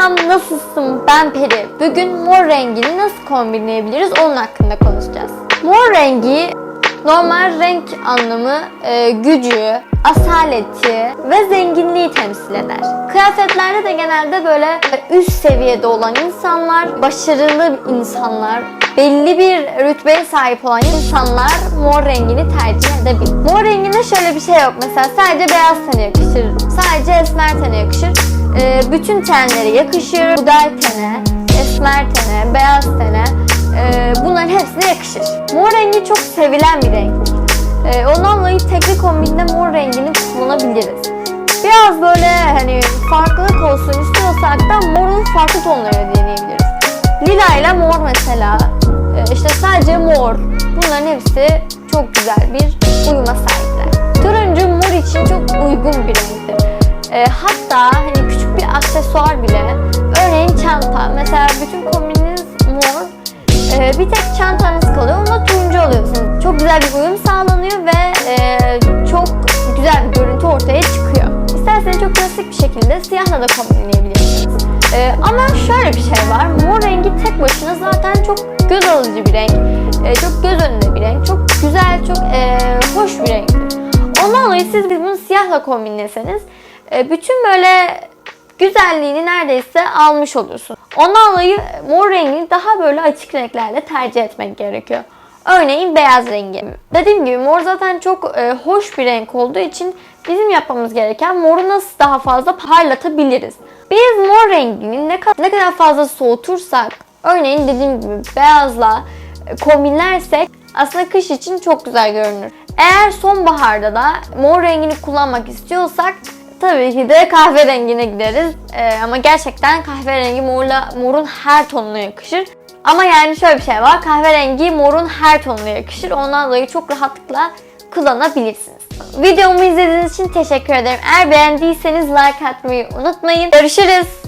Selam, nasılsın? Ben Peri. Bugün mor rengini nasıl kombinleyebiliriz onun hakkında konuşacağız. Mor rengi normal renk anlamı e, gücü, asaleti ve zenginliği temsil eder. Kıyafetlerde de genelde böyle üst seviyede olan insanlar, başarılı insanlar, belli bir rütbeye sahip olan insanlar mor rengini tercih edebilir. Mor renginde şöyle bir şey yok. Mesela sadece beyaz tene yakışır, sadece esmer tene yakışır. Ee, bütün tenlere yakışır. Buğday tene, esmer tene, beyaz tene ee, bunların hepsine yakışır. Mor rengi çok sevilen bir renktir. Ee, ondan dolayı tekli kombinde mor rengini kullanabiliriz. Biraz böyle hani farklılık olsun istiyorsak da morun farklı tonlarını deneyebiliriz. Lila ile mor mesela. İşte sadece mor. Bunların hepsi çok güzel bir uyuma sahipler. Turuncu mor için çok uygun bir renktir. Ee, hatta hani küçük aksesuar bile. Örneğin çanta. Mesela bütün kombininiz mor. Ee, bir tek çantanız kalıyor. Onda turuncu alıyorsunuz. Çok güzel bir uyum sağlanıyor ve e, çok güzel bir görüntü ortaya çıkıyor. İsterseniz çok klasik bir şekilde siyahla da kombinleyebilirsiniz. Ee, ama şöyle bir şey var. Mor rengi tek başına zaten çok göz alıcı bir renk. Ee, çok göz önünde bir renk. Çok güzel, çok e, hoş bir renktir. Ondan dolayı siz bunu siyahla kombinleseniz e, bütün böyle güzelliğini neredeyse almış olursun. Ondan dolayı mor rengini daha böyle açık renklerle tercih etmek gerekiyor. Örneğin beyaz rengi. Dediğim gibi mor zaten çok e, hoş bir renk olduğu için bizim yapmamız gereken moru nasıl daha fazla parlatabiliriz. Biz mor rengini ne kadar, ne kadar fazla soğutursak, örneğin dediğim gibi beyazla e, kombinlersek aslında kış için çok güzel görünür. Eğer sonbaharda da mor rengini kullanmak istiyorsak Tabii ki de kahverengine gideriz. Ee, ama gerçekten kahverengi morla, morun her tonuna yakışır. Ama yani şöyle bir şey var. Kahverengi morun her tonuna yakışır. Ondan dolayı çok rahatlıkla kullanabilirsiniz. Videomu izlediğiniz için teşekkür ederim. Eğer beğendiyseniz like atmayı unutmayın. Görüşürüz.